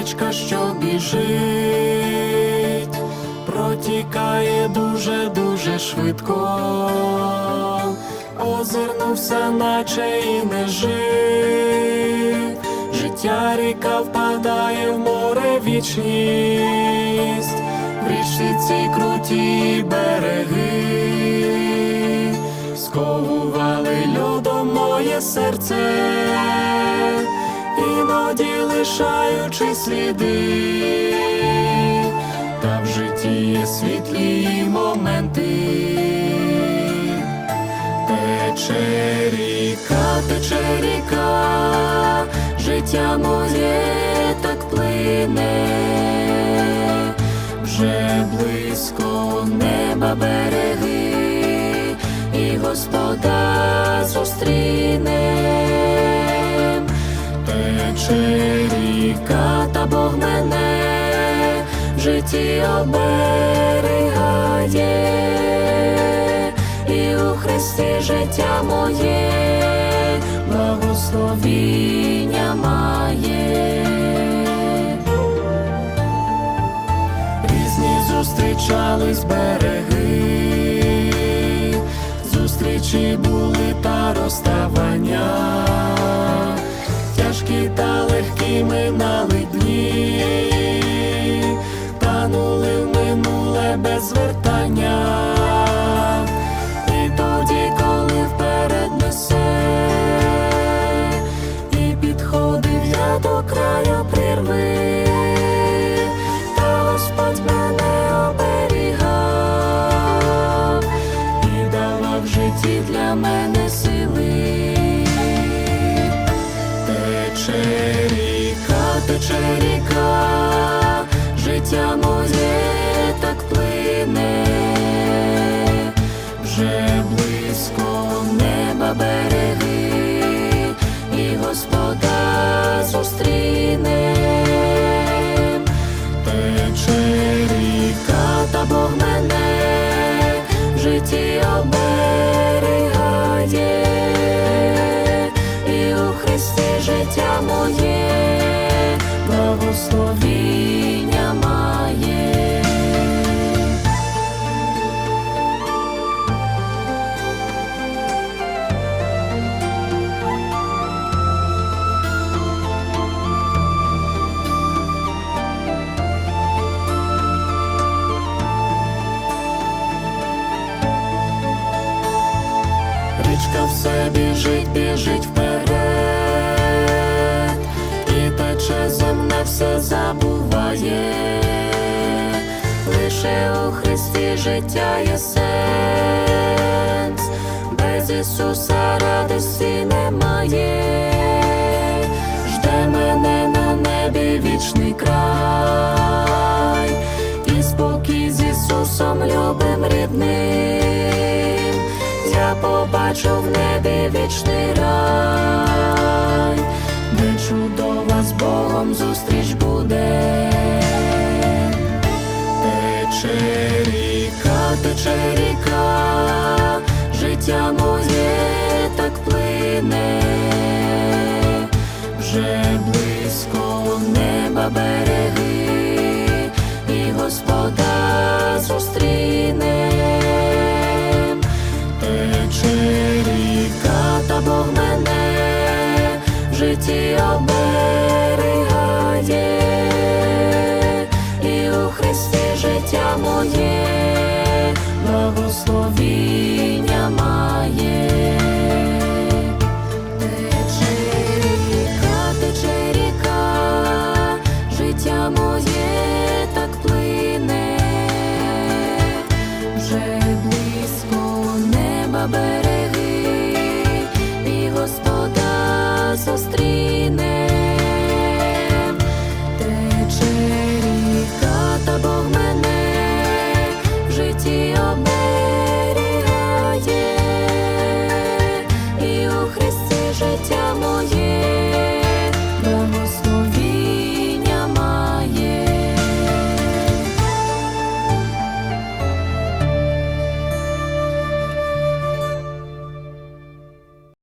річка, що біжить, протікає дуже-дуже швидко, озирнувся, наче і не жив. Життя ріка впадає в море вічність, в річці ці круті береги, сковували льодом моє серце, іноді лишаючи сліди, та в житті є світлі моменти. Тече ріка, тече ріка, життя моє так плине, вже близько неба береги, і Господа зустрінем. Тече ріка, та Бог мене в житті оберігає і у Христі життя моє благословіння має. Різні зустрічались береги, зустрічі були та розставання, тяжкі та легкі минали Тече ріка, тече ріка, життя моє так плине, вже близько неба береги, і Господа зустріне, Тече життя моє благословіння має. Річка все біжить, біжить вперед, забуває, лише у Христі життя є сенс, без Ісуса радості немає, жде мене на небі вічний край, і спокій з Ісусом любим рідним. Я побачу в небі вічний рай, плине, вже близько неба береги, і Господа зустрінем. Тече ріка, та Бог мене в житті оберігає, і у Христі життя моє так плине, вже близько неба береги, і Господа зустріне.